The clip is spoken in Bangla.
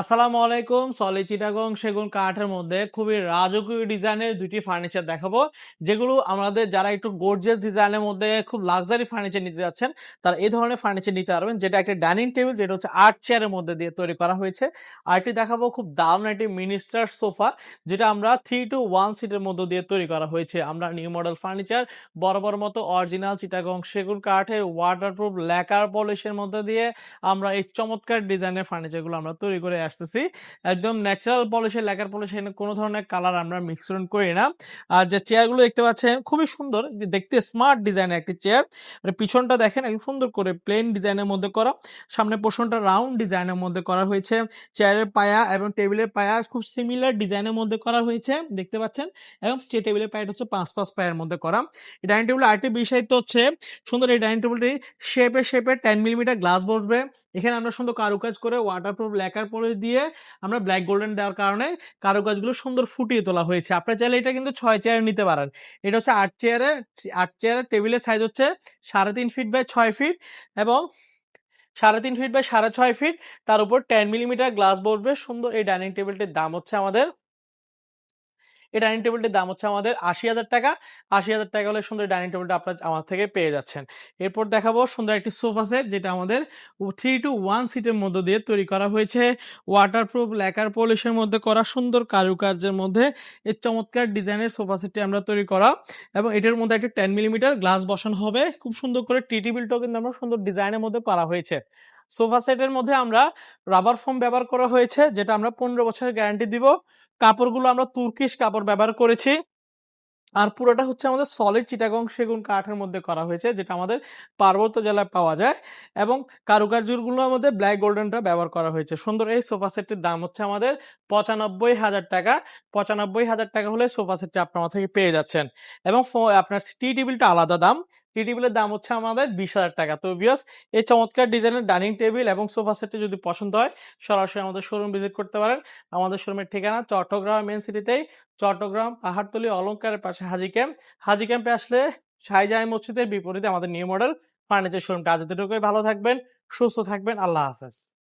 আসসালামু আলাইকুম, সলি চিটাগং সেগুন কাঠের মধ্যে খুবই রাজকীয় ডিজাইনের দুইটি ফার্নিচার দেখাবো, যেগুলো আমাদের যারা একটু গর্জিয়াস ডিজাইনের মধ্যে খুব লাক্সারি ফার্নিচার নিতে যাচ্ছেন, তারা এই ধরনের ফার্নিচার নিতে পারবেন, যেটা একটা ডাইনিং টেবিল যেটা হচ্ছে আর্ট চেয়ারের মধ্যে দিয়ে তৈরি করা হয়েছে। আরটি দেখাবো খুব দারুণ একটি মিনিস্টার সোফা যেটা আমরা থ্রি টু ওয়ান সিটের মধ্যে দিয়ে তৈরি করা হয়েছে। আমরা নিউ মডেল ফার্নিচার বড় মতো অরিজিনাল চিটাগং সেগুন কাঠের ওয়াটারপ্রুফ ল্যাকার পলিশের মধ্যে দিয়ে আমরা এই চমৎকার ডিজাইনের ফার্নিচারগুলো আমরা তৈরি করে আসতেছি। একদম ন্যাচারাল পলিশের লেকার পলিশ কোনো ধরনের কালার আমরা মিশ্রণ করি না। আর যে চেয়ারগুলো দেখতে পাচ্ছেন, খুবই সুন্দর। দেখতে স্মার্ট ডিজাইনের একটি চেয়ার মানে পিছনটা দেখেন, একদম সুন্দর করে প্লেন ডিজাইনের মধ্যে করা। সামনে পোষণটা রাউন্ড ডিজাইনের মধ্যে করা হয়েছে। চেয়ারের পায়া এবং টেবিলের পায়া খুব সিমিলার ডিজাইনের মধ্যে করা হয়েছে। দেখতে পাচ্ছেন? এবং যে টেবিলের পায়াটা হচ্ছে পাঁচ পাঁচ পায়ের মধ্যে করা। এই ডাইনিং টেবিল আরেকটি বিষয়িত হচ্ছে, সুন্দর এই ডাইনিং টেবিলটি শেপে শেপে টেন মিলিমিটার গ্লাস বসবে। এখানে আমরা সুন্দর কারুকাজ করে ওয়াটারপ্রুফ লেকার পলিশ দিয়ে আমরা ব্ল্যাক গোল্ডেন দেওয়ার কারণে কারুকাজগুলো সুন্দর ফুটিয়ে তোলা হয়েছে। আপনার চাইলে এটা কিন্তু ছয় চেয়ার নিতে পারেন। এটা হচ্ছে আট চেয়ারে আট চেয়ারের টেবিলের সাইজ হচ্ছে সাড়ে তিন ফিট বাই ছয় ফিট এবং সাড়ে তিন ফিট বাই সাড়ে ছয় ফিট তার উপর টেন মিলিমিটার গ্লাস বসবে। সুন্দর এই ডাইনিং টেবিলটির দাম হচ্ছে আমাদের এই ডাইনিং টেবিলটির দাম হচ্ছে আমাদের আশি হাজার টাকা। আশি হাজার টাকা হলে সুন্দর ডাইনিং টেবিলটা আপনার আমার থেকে পেয়ে যাচ্ছেন। এরপর দেখাবো সুন্দর একটি সোফা সেট যেটা আমাদের থ্রি টু ওয়ান সিটের মধ্যে দিয়ে তৈরি করা হয়েছে। ওয়াটারপ্রুফ ল্যাকার পলিশের মধ্যে করা, সুন্দর কারুকার্যের মধ্যে। এর চমৎকার ডিজাইনের সোফা সেটটি আমরা তৈরি করা এবং এটার মধ্যে একটা টেন মিলিমিটার গ্লাস বসানো হবে। খুব সুন্দর করে টি টেবিলটাও কিন্তু আমরা সুন্দর ডিজাইনের মধ্যে করা হয়েছে। সোফা সেটের মধ্যে আমরা রাবার ফোম ব্যবহার করা হয়েছে, যেটা আমরা পনেরো বছরের গ্যারান্টি দিব। কাপড়গুলো আমরা তুর্কিশ কাপড় ব্যবহার করেছি। আর পুরোটা হচ্ছে আমাদের সলিড চিটাগং সেগুন কাঠের মধ্যে করা হয়েছে, যেটা আমাদের পার্বত্য জেলায় পাওয়া যায়। এবং কারুকার্যগুলোর মধ্যে ব্ল্যাক গোল্ডেনটা ব্যবহার করা হয়েছে। সুন্দর, এই সোফা সেটটির দাম হচ্ছে আমাদের পঁচানব্বই হাজার টাকা। পঁচানব্বই হাজার টাকা হলে সোফা সেটটি আপনার থেকে পেয়ে যাচ্ছেন। এবং আপনার টি টেবিলটা আলাদা দাম। টি টেবিলের দাম হচ্ছে আমাদের বিশ হাজার টাকা। তো ভিওস এই চমৎকার ডিজাইনের ডাইনিং টেবিল এবং সোফা সেটটি যদি পছন্দ হয়, সরাসরি আমাদের শোরুম ভিজিট করতে পারেন। আমাদের শোরুমের ঠিকানা চট্টগ্রাম মেন সিটিতেই চট্টগ্রাম পাহাড়তলি অলঙ্কারের পাশে হাজি ক্যাম্প হাজি ক্যাম্পে আসলে শাহজাহান মসজিদের বিপরীতে আমাদের নিউ মডেল ফার্নিচার শোরুমটা আজ ভালো থাকবেন, সুস্থ থাকবেন, আল্লাহ হাফেজ।